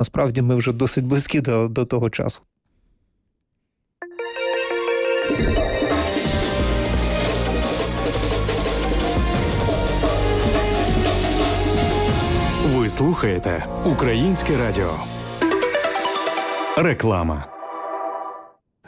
Насправді ми вже досить близькі до, до того часу. Ви слухаєте Українське Радіо. Реклама.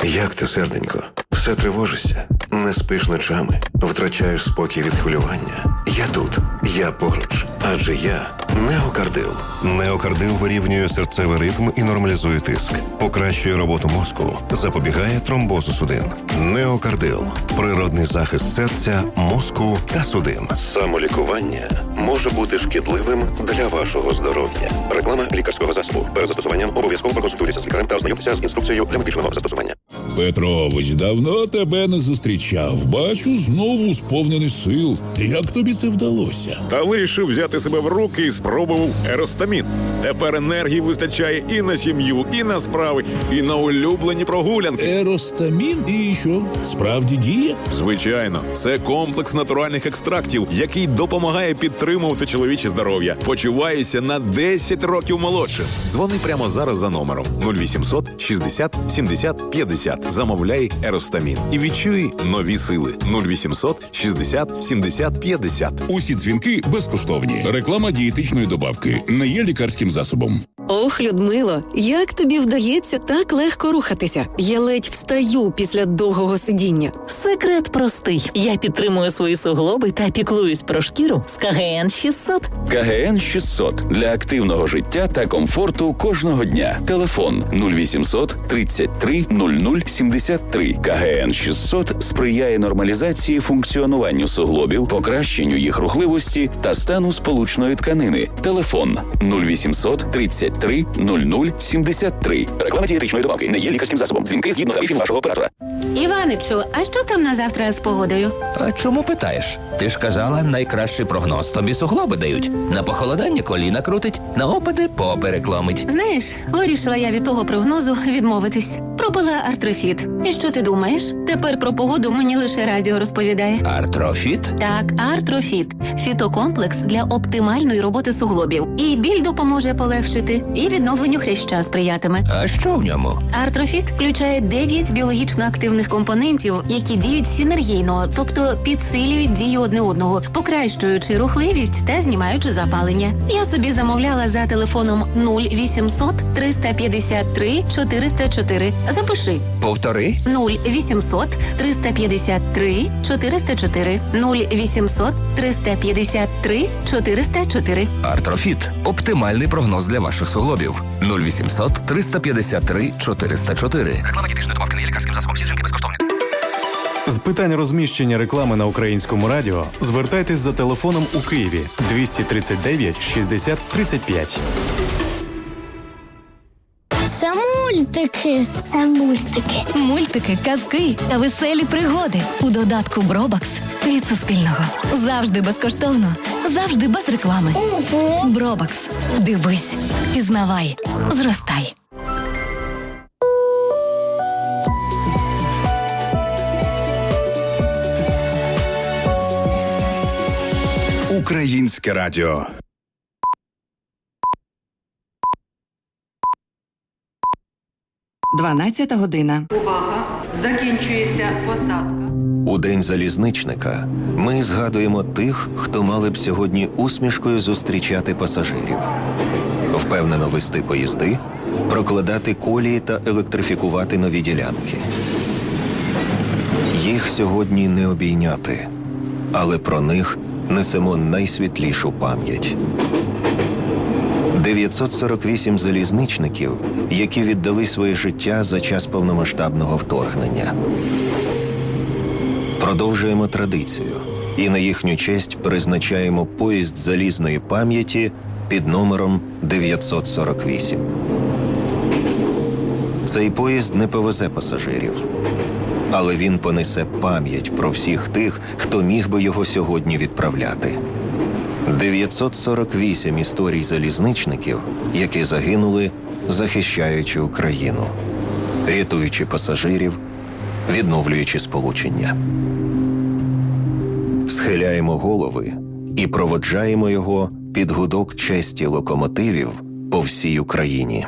Як ти, серденько? Все тривожишся, не спиш ночами, втрачаєш спокій від хвилювання. Я тут, я поруч, адже я неокардил. Неокардил вирівнює серцевий ритм і нормалізує тиск, покращує роботу мозку, запобігає тромбозу судин. Неокардил природний захист серця, мозку та судин. Самолікування може бути шкідливим для вашого здоров'я. Реклама лікарського засобу. Перед застосуванням обов'язково проконсультуйтеся з лікарем та ознайомтеся з інструкцією для медичного застосування. Петрович, давно тебе не зустрічав. Бачу, знову сповнений сил. Як тобі це вдалося? Та вирішив взяти себе в руки і спробував еростамін. Тепер енергії вистачає і на сім'ю, і на справи, і на улюблені прогулянки. Еростамін і що? Справді діє? Звичайно, це комплекс натуральних екстрактів, який допомагає підтримувати чоловіче здоров'я. Почуваюся на 10 років молодшим. Дзвони прямо зараз за номером 0800 60 70 50. Замовляй еростамін і відчуй нові сили 0800 60 70 50. Усі дзвінки безкоштовні. Реклама дієтичної добавки не є лікарським засобом. Ох, Людмило, як тобі вдається так легко рухатися? Я ледь встаю після довгого сидіння. Секрет простий. Я підтримую свої суглоби та піклуюсь про шкіру з КГН 600. КГН 600 для активного життя та комфорту кожного дня. Телефон 0800 33 00 73. КГН 600 сприяє нормалізації функціонуванню суглобів, покращенню їх рухливості та стану сполучної тканини. Телефон 0800 33 00 73. Реклама дієтичної добавки не є лікарським засобом. Дзвінки згідно тарифів вашого оператора. Іваничу, а що там на завтра з погодою? А чому питаєш? Ти ж казала, найкращий прогноз тобі суглоби дають. На похолодання коліна крутить, на опади поперек ломить. Знаєш, вирішила я від того прогнозу відмовитись. Пробила артрофіт. І що ти думаєш? Тепер про погоду мені лише радіо розповідає. Артрофіт? Так, артрофіт фітокомплекс для оптимальної роботи суглобів. І біль допоможе полегшити, і відновленню хряща сприятиме. А що в ньому? Артрофіт включає 9 біологічно активних компонентів, які діють синергійно, тобто підсилюють дію одне одного, покращуючи рухливість та знімаючи запалення. Я собі замовляла за телефоном 0800 353 404. Запиши Повтори. 0800 353 404 0800 353 404. Артрофіт оптимальний прогноз для ваших суглобів. 0800 353 404. Реклама дієтичної добавки не є лікарським засобом. Всі безкоштовні. З питань розміщення реклами на українському радіо звертайтесь за телефоном у Києві 239 60 35. Це мультики. Це мультики. Мультики, казки та веселі пригоди у додатку Бробакс від Суспільного. Завжди безкоштовно, завжди без реклами. Бробакс. Дивись, пізнавай, зростай. Українське радіо. Дванадцята година. Увага! Закінчується посадка. У день залізничника ми згадуємо тих, хто мали б сьогодні усмішкою зустрічати пасажирів, впевнено вести поїзди, прокладати колії та електрифікувати нові ділянки. Їх сьогодні не обійняти, але про них несемо найсвітлішу пам'ять. 948 залізничників, які віддали своє життя за час повномасштабного вторгнення. Продовжуємо традицію і на їхню честь призначаємо поїзд залізної пам'яті під номером 948. Цей поїзд не повезе пасажирів, але він понесе пам'ять про всіх тих, хто міг би його сьогодні відправляти. 948 історій залізничників, які загинули, захищаючи Україну, рятуючи пасажирів, відновлюючи сполучення. Схиляємо голови і проводжаємо його під гудок честі локомотивів по всій Україні.